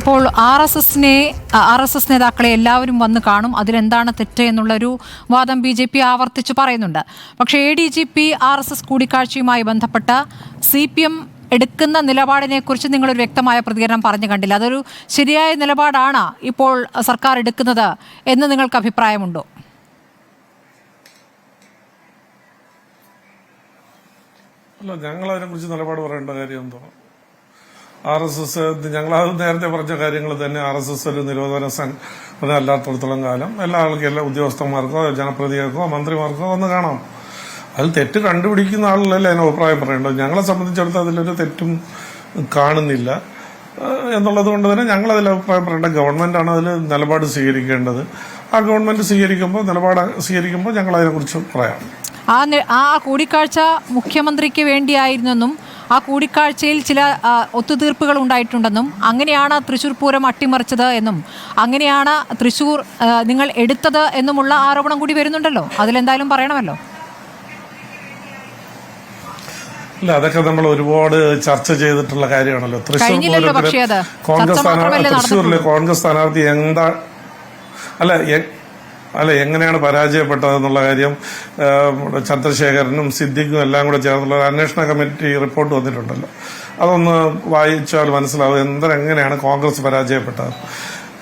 ഇപ്പോൾ R S എസിനെ R S S നേതാക്കളെ എല്ലാവരും വന്ന് കാണും. അതിലെന്താണ് തെറ്റ് എന്നുള്ളൊരു വാദം ബി ജെ പി ആവർത്തിച്ച് പറയുന്നുണ്ട്. പക്ഷേ A D G P R S S കൂടിക്കാഴ്ചയുമായി ബന്ധപ്പെട്ട സി പി എം എടുക്കുന്ന നിലപാടിനെക്കുറിച്ച് നിങ്ങളൊരു വ്യക്തമായ പ്രതികരണം പറഞ്ഞു കണ്ടില്ല. അതൊരു ശരിയായ നിലപാടാണ് ഇപ്പോൾ സർക്കാർ എടുക്കുന്നത് എന്ന് നിങ്ങൾക്ക് അഭിപ്രായമുണ്ടോ? അല്ല ഞങ്ങൾ അതിനെക്കുറിച്ച് നിലപാട് പറയേണ്ട കാര്യം എന്തോ? ആർ എസ് എസ് ഞങ്ങളത് നേരത്തെ പറഞ്ഞ കാര്യങ്ങൾ തന്നെ ആർ എസ് എസ് ഒരു നിരോധന സംഘടന അല്ലാത്തടത്തോളം കാലം എല്ലാ ആൾക്കും എല്ലാ ഉദ്യോഗസ്ഥന്മാർക്കോ ജനപ്രതിനിധികൾക്കോ മന്ത്രിമാർക്കോ ഒന്ന് കാണാം. അത് തെറ്റ് കണ്ടുപിടിക്കുന്ന ആളല്ലേ അതിന് അഭിപ്രായം പറയേണ്ടത്? ഞങ്ങളെ സംബന്ധിച്ചിടത്തോളം അതിലൊരു തെറ്റും കാണുന്നില്ല. എന്നുള്ളത് കൊണ്ട് തന്നെ ഞങ്ങൾ അതിൽ അഭിപ്രായം പറയേണ്ട ഗവൺമെന്റാണ് അതിൽ നിലപാട് സ്വീകരിക്കേണ്ടത്. ആ ഗവൺമെന്റ് സ്വീകരിക്കുമ്പോൾ നിലപാട് സ്വീകരിക്കുമ്പോൾ ഞങ്ങൾ അതിനെക്കുറിച്ച് പറയാം. ആ കൂടിക്കാഴ്ച മുഖ്യമന്ത്രിക്ക് വേണ്ടിയായിരുന്നെന്നും ആ കൂടിക്കാഴ്ചയിൽ ചില ഒത്തുതീർപ്പുകൾ ഉണ്ടായിട്ടുണ്ടെന്നും അങ്ങനെയാണ് തൃശ്ശൂർ പൂരം അട്ടിമറിച്ചത് എന്നും അങ്ങനെയാണ് തൃശ്ശൂർ നിങ്ങൾ എടുത്തത് എന്നുമുള്ള ആരോപണം കൂടി വരുന്നുണ്ടല്ലോ. അതിലെന്തായാലും പറയണമല്ലോ. ഇല്ല അതൊക്കെ നമ്മൾ ഒരുപാട് ചർച്ച ചെയ്തിട്ടുള്ള കാര്യമാണല്ലോ. തൃശ്ശൂർ. കോൺഗ്രസ് സ്ഥാനാർത്ഥി തൃശ്ശൂരിലെ കോൺഗ്രസ് സ്ഥാനാർത്ഥി എന്താ അല്ല അല്ല എങ്ങനെയാണ് പരാജയപ്പെട്ടതെന്നുള്ള കാര്യം ചന്ദ്രശേഖരനും സിദ്ദിഖും എല്ലാം കൂടെ ചേർന്നുള്ള അന്വേഷണ കമ്മിറ്റി റിപ്പോർട്ട് വന്നിട്ടുണ്ടല്ലോ. അതൊന്ന് വായിച്ചാൽ മനസ്സിലാവും എന്തെങ്ങനെയാണ് കോൺഗ്രസ് പരാജയപ്പെട്ടത്.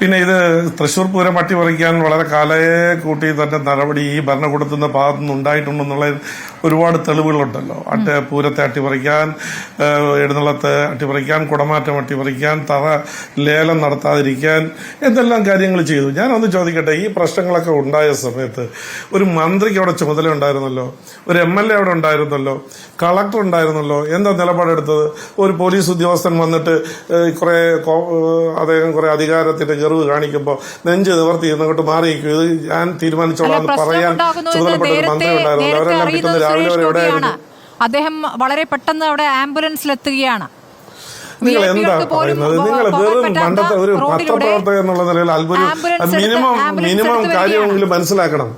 പിന്നെ ഇത് തൃശൂർ പൂരം അട്ടിമറിക്കാൻ വളരെ കാലയെ കൂട്ടി തന്നെ നടപടി ഈ ഭരണകൂടത്തിന്റെ ഭാഗത്തു നിന്ന് ഉണ്ടായിട്ടുണ്ടെന്നുള്ള ഒരുപാട് തെളിവുകളുണ്ടല്ലോ. അട്ട പൂരത്തെ അട്ടിമറിക്കാൻ എഴുന്നള്ളത്ത് അട്ടിമറിക്കാൻ കുടമാറ്റം അട്ടിമറിക്കാൻ തറ ലേലം നടത്താതിരിക്കാൻ എന്തെല്ലാം കാര്യങ്ങൾ ചെയ്തു. ഞാൻ ഒന്ന് ചോദിക്കട്ടെ ഈ പ്രശ്നങ്ങളൊക്കെ ഉണ്ടായ സമയത്ത് ഒരു മന്ത്രിക്ക് അവിടെ ചുമതല ഉണ്ടായിരുന്നല്ലോ ഒരു എം എൽ എ അവിടെ ഉണ്ടായിരുന്നല്ലോ കളക്ടർ ഉണ്ടായിരുന്നല്ലോ എന്താ നിലപാടെടുത്തത്? ഒരു പോലീസ് ഉദ്യോഗസ്ഥൻ വന്നിട്ട് കുറെ അദ്ദേഹം കുറെ അധികാരത്തിന്റെ ഗർവ് കാണിക്കുമ്പോൾ നെഞ്ച് നിവർത്തി ഇങ്ങോട്ട് മാറിയിരിക്കും. ഇത് ഞാൻ തീരുമാനിച്ചോളാം എന്ന് പറയാൻ ചുമതലപ്പെട്ട ഒരു മന്ത്രി ഉണ്ടായിരുന്നു. അവരെല്ലാം പിറ്റേന്ന് രാവിലെ വരെ എവിടെയായിരുന്നു അദ്ദേഹം വളരെ പെട്ടെന്ന് അവിടെ ആംബുലൻസിലെത്തുകയാണ്. നിങ്ങൾ VIP എന്താ പറയുന്നത്? നിങ്ങൾ വെറും പണ്ടത്തെ ഒരു റോഡിലൂടെ പത്രപ്രവർത്തകൻ എന്നുള്ള നിലയിൽ അത്ഭുതം. മിനിമം മിനിമം കാര്യമെങ്കിലും മനസ്സിലാക്കണം.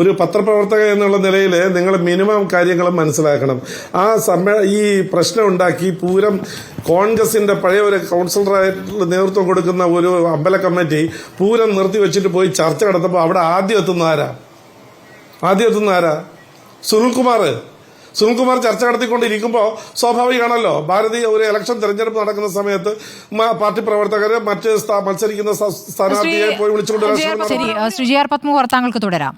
ഒരു പത്രപ്രവർത്തക എന്നുള്ള നിലയിൽ നിങ്ങൾ മിനിമം കാര്യങ്ങളും മനസ്സിലാക്കണം. ആ സമ്മേ ഈ പ്രശ്നം ഉണ്ടാക്കി പൂരം കോൺഗ്രസിന്റെ പഴയ ഒരു കൗൺസിലറായിട്ട് നേതൃത്വം കൊടുക്കുന്ന ഒരു അമ്പല കമ്മിറ്റി പൂരം നിർത്തി വെച്ചിട്ട് പോയി ചർച്ച നടത്തുമ്പോൾ അവിടെ ആദ്യം എത്തുന്ന ആരാ? ആദ്യം എത്തുന്ന ആരാ? സുനിൽകുമാർ സുനിൽകുമാർ ചർച്ച നടത്തിക്കൊണ്ടിരിക്കുമ്പോൾ സ്വാഭാവികമാണല്ലോ. ഭാരതീയ ഒരു ഇലക്ഷൻ തെരഞ്ഞെടുപ്പ് നടക്കുന്ന സമയത്ത് പാർട്ടി പ്രവർത്തകര് മറ്റ് മത്സരിക്കുന്ന സ്ഥാ- സ്ഥാനാർത്ഥിയെ പോയി വിളിച്ചുകൊണ്ട്. ശരി ആർ തുടരാം.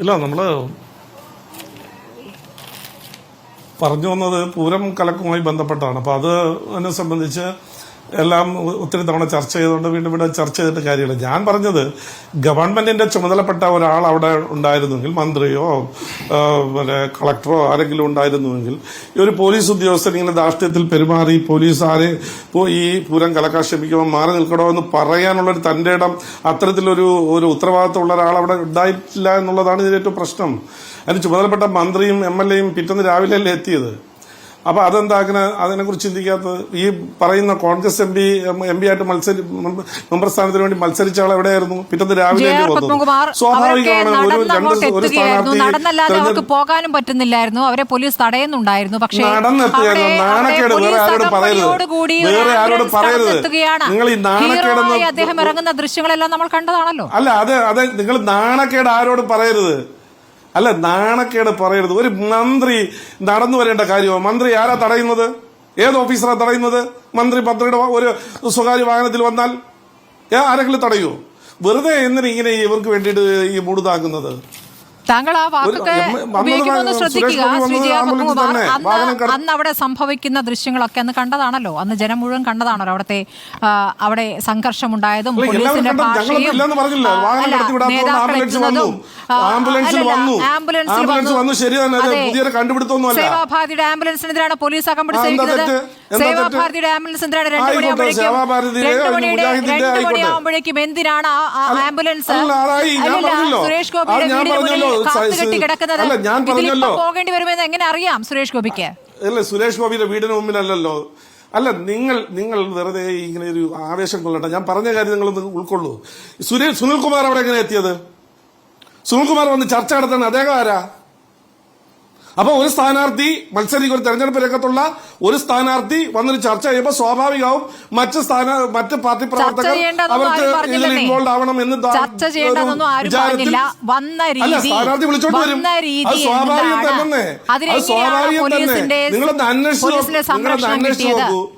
ഇല്ല നമ്മൾ പറഞ്ഞു വന്നത് പൂരം കലക്കുമായി ബന്ധപ്പെട്ടാണ്. അപ്പൊ അത് എന്നെ സംബന്ധിച്ച് എല്ലാം ഒത്തിരി തവണ ചർച്ച ചെയ്തുകൊണ്ട് വീണ്ടും വീണ്ടും ചർച്ച ചെയ്തിട്ട് കാര്യമില്ല. ഞാൻ പറഞ്ഞത് ഗവൺമെന്റിന്റെ ചുമതലപ്പെട്ട ഒരാൾ അവിടെ ഉണ്ടായിരുന്നെങ്കിൽ മന്ത്രിയോ പിന്നെ കളക്ടറോ ആരെങ്കിലും ഉണ്ടായിരുന്നുവെങ്കിൽ ഈ ഒരു പോലീസ് ഉദ്യോഗസ്ഥൻ ഇങ്ങനെ ധാർഷ്ട്യത്തിൽ പെരുമാറി പോലീസ് ആരെ ഈ പൂരം കലക്കാൻ ശ്രമിക്കുമ്പോൾ മാറി നിൽക്കണോ എന്ന് പറയാനുള്ള ഒരു തന്റെ ഇടം അത്തരത്തിലൊരു ഒരു ഉത്തരവാദിത്തമുള്ള ഒരാൾ അവിടെ ഉണ്ടായിട്ടില്ല എന്നുള്ളതാണ് ഇതിന്റെ ഏറ്റവും പ്രശ്നം. അതിന് ചുമതലപ്പെട്ട മന്ത്രിയും എം എൽ എയും പിറ്റേന്ന് രാവിലെയല്ലേ എത്തിയത്? അപ്പൊ അതെന്താ അങ്ങനെ കുറിച്ച് ചിന്തിക്കാത്തത്? ഈ പറയുന്ന Congress M P M P ആയിട്ട് മത്സരി മെമ്പർ സ്ഥാനത്തിന് വേണ്ടി മത്സരിച്ച ആൾ എവിടെയായിരുന്നു? പിറ്റേന്ന് രാവിലെ സ്വാഭാവികമാണ്. പോകാനും പറ്റുന്നില്ലായിരുന്നു. അവരെ പോലീസ് തടയുന്നുണ്ടായിരുന്നു. പക്ഷേ നടന്നെത്തുകയായിരുന്നു. നാണക്കേട് വേറെ ആരോട് പറയരുത്. വേറെ ആരോട് പറയരുത്. നിങ്ങൾ ഈ നാണക്കേടെന്ന് അദ്ദേഹം ഇറങ്ങുന്ന ദൃശ്യങ്ങളെല്ലാം നമ്മൾ കണ്ടതാണല്ലോ. അല്ല അത് അതെ നിങ്ങൾ നാണക്കേട് ആരോട് പറയരുത്. അല്ല നാണക്കേട് പറയരുത്. ഒരു മന്ത്രി നടന്നു വരേണ്ട കാര്യമോ? മന്ത്രി ആരാ തടയുന്നത്? ഏത് ഓഫീസറാ തടയുന്നത്? മന്ത്രി മന്ത്രിയുടെ ഒരു സ്വകാര്യ വാഹനത്തിൽ വന്നാൽ ഏ ആരെങ്കിലും തടയോ? വെറുതെ എന്നിട്ട് ഇങ്ങനെ ഇവർക്ക് വേണ്ടിയിട്ട് ഈ മൂടുതാക്കുന്നത് താങ്കൾ ആ വാക്കൊക്കെ ഉപയോഗിക്കുമെന്ന് ശ്രദ്ധിക്കുക. അന്ന് അന്ന് അവിടെ സംഭവിക്കുന്ന ദൃശ്യങ്ങളൊക്കെ അന്ന് കണ്ടതാണല്ലോ. അന്ന് ജനം മുഴുവൻ കണ്ടതാണല്ലോ അവിടുത്തെ അവിടെ സംഘർഷമുണ്ടായതും പോലീസിന്റെ ഭാഷയും നേതാക്കൾ എത്തുന്നതും, ആംബുലൻസിൽ വന്നു. ആംബുലൻസ് വന്നു. ശരി തന്നെ. അത് അതെ. പുതിയൊരു സേവാഭാരതിയുടെ ആംബുലൻസിനെതിരാണ് പോലീസ് അകമ്പടി സേവിക്കുന്നത് സേവാഭാരതിയുടെ ആംബുലൻസ് എന്തിനാണ് രണ്ടു മണിയാകുമ്പോഴേക്കും എന്തിനാണ് അല്ല, ആംബുലൻസ് അല്ല. സുരേഷ് ഗോപി ഗോപിയുടെ വീടിന് മുന്നിൽ കാത്തുകെട്ടി കിടക്കുന്നത് ഇതിലിപ്പോ. പോകേണ്ടി വരുമെന്ന് എങ്ങനെ അറിയാം സുരേഷ് ഗോപിക്ക് അല്ല സുരേഷ് ഗോപിയുടെ വീടിന് മുമ്പിലല്ലോ അല്ല നിങ്ങൾ നിങ്ങൾ വെറുതെ ഇങ്ങനെ ഒരു ആവേശം കൊള്ളട്ടെ ഞാൻ പറഞ്ഞ കാര്യം നിങ്ങൾ ഒന്ന് ഉൾക്കൊള്ളൂ സുനിൽ കുമാർ അവിടെ എങ്ങനെ എത്തിയത് സുനിൽകുമാർ വന്ന് ചർച്ച നടത്തുന്ന അദ്ദേഹം ആരാ? അപ്പൊ ഒരു സ്ഥാനാർത്ഥി മത്സരിക്കും ഒരു തെരഞ്ഞെടുപ്പ് രംഗത്തുള്ള ഒരു സ്ഥാനാർത്ഥി വന്നൊരു ചർച്ച ചെയ്യുമ്പോൾ സ്വാഭാവികവും മറ്റ് സ്ഥാന മറ്റ് പാർട്ടി പ്രവർത്തകർ അവർക്ക് ഇതിൽ ഇൻവോൾവ് ആവണം എന്ന് ചർച്ച ചെയ്യേണ്ടതൊന്നും. വന്ന രീതി- സ്ഥാനാർത്ഥി വിളിച്ചോണ്ട് വരും. അത് സ്വാഭാവികം തന്നെ അത് സ്വാഭാവികം തന്നെ നിങ്ങളൊന്ന് അന്വേഷിച്ചു. നിങ്ങളൊന്ന് അന്വേഷിച്ച് നോക്കൂ.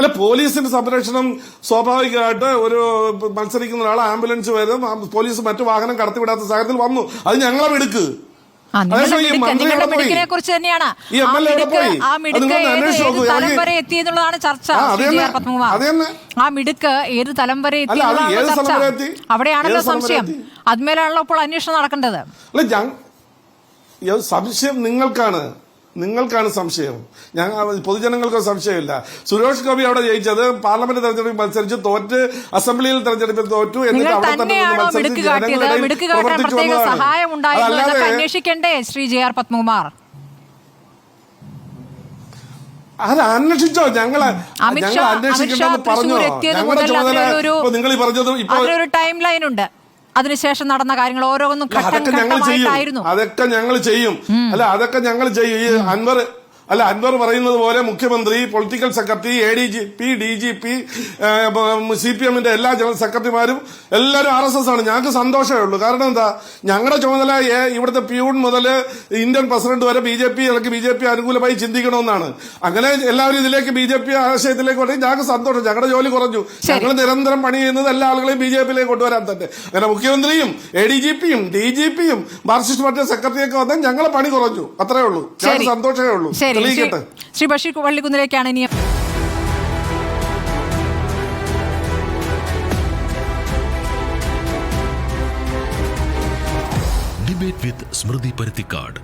അല്ല പോലീസിന്റെ സംരക്ഷണം സ്വാഭാവികമായിട്ട് ഒരു മത്സരിക്കുന്ന ഒരാൾ ആംബുലൻസ് വരും പോലീസ് മറ്റു വാഹനം കടത്തിവിടാത്ത സാഹചര്യത്തിൽ വന്നു. അത് ഞങ്ങളെ മിടുക്ക്. ആ, നിങ്ങളുടെ? മിടുക്കിനെ കുറിച്ച് തന്നെയാണ്. ആ മിടുക്ക് ആ മിടുക്ക് ഏത് അന്വേഷിച്ച് ഏത് നോക്കൂ. തലം വരെ എത്തി ചർച്ച. ആ, മിടുക്ക് ഏത് തലം വരെ എത്തി അല്ല, അത് എന്നുള്ളതാണ് ഏത് സ്ഥലം വരെ ചർച്ച അവിടെയാണല്ലോ സംശയം. അതുമേലാണല്ലോ ഇപ്പോൾ അന്വേഷണം നടക്കേണ്ടത്. സംശയം നിങ്ങൾക്കാണ്. നിങ്ങൾക്കാണ് സംശയം. ഞങ്ങൾ പൊതുജനങ്ങൾക്ക് സംശയമില്ല. സുരേഷ് ഗോപി അവിടെ ജയിച്ചത് പാർലമെന്റ് തെരഞ്ഞെടുപ്പിൽ മത്സരിച്ച് തോറ്റ് അസംബ്ലിയിൽ തെരഞ്ഞെടുപ്പിൽ തോറ്റു എന്നിട്ട് അവിടെ തന്നെ മത്സരിച്ച് അത് അന്വേഷിച്ചോ? ഞങ്ങൾ ഷാ അന്വേഷിക്കണ്ടെന്ന് പറഞ്ഞോ? ഞങ്ങളുടെ ചുമതല നിങ്ങൾ ഈ പറഞ്ഞത് ഇപ്പൊ ടൈം ലൈൻ ഉണ്ട്. അതിനുശേഷം നടന്ന കാര്യങ്ങൾ ഓരോന്നും ഘട്ടം ഘട്ടമായിട്ടായിരുന്നു. അതൊക്കെ ഞങ്ങൾ ചെയ്യും. അല്ല അതൊക്കെ ഞങ്ങൾ ചെയ്യും. ഈ അൻവർ അല്ല അൻവർ പറയുന്നത് പോലെ മുഖ്യമന്ത്രി political secretary A D G P D G P C P എമ്മിന്റെ എല്ലാ ജനറൽ സെക്രട്ടറിമാരും എല്ലാവരും ആർ എസ് എസ് ആണ്. ഞങ്ങൾക്ക് സന്തോഷമേ ഉള്ളൂ. കാരണം എന്താ? ഞങ്ങളുടെ ചുമതല ഇവിടുത്തെ പ്യൂൺ മുതൽ ഇന്ത്യൻ പ്രസിഡന്റ് വരെ ബി ജെ പി അല്ലെങ്കിൽ ബി ജെ പി അനുകൂലമായി ചിന്തിക്കണമെന്നാണ്. അങ്ങനെ എല്ലാവരും ഇതിലേക്ക് ബി ജെ പി ആശയത്തിലേക്ക് വരണം ഞങ്ങൾക്ക് സന്തോഷം. ഞങ്ങളുടെ ജോലി കുറഞ്ഞു. ഞങ്ങൾ നിരന്തരം പണി ചെയ്യുന്നത് എല്ലാ ആളുകളെയും ബി ജെ പിയിലേക്ക് കൊണ്ടുവരാൻ തന്നെ. അങ്ങനെ മുഖ്യമന്ത്രിയും എ ഡി ജി പിയും ഡി ജി പിയും മാർക്സിസ്റ്റ് പാർട്ടി സെക്രട്ടറിയൊക്കെ വന്നാൽ ഞങ്ങളെ പണി കുറഞ്ഞു. അത്രേ ഉള്ളൂ. ഞങ്ങൾക്ക് സന്തോഷമേ ഉള്ളൂ. തെളിയിക്കട്ടെ. ശ്രീ ബഷീർ വള്ളിക്കുന്നിലേക്കാണ് ഇനി ഡിബേറ്റ് വിത്ത് സ്മൃതി പരുത്തിക്കാട്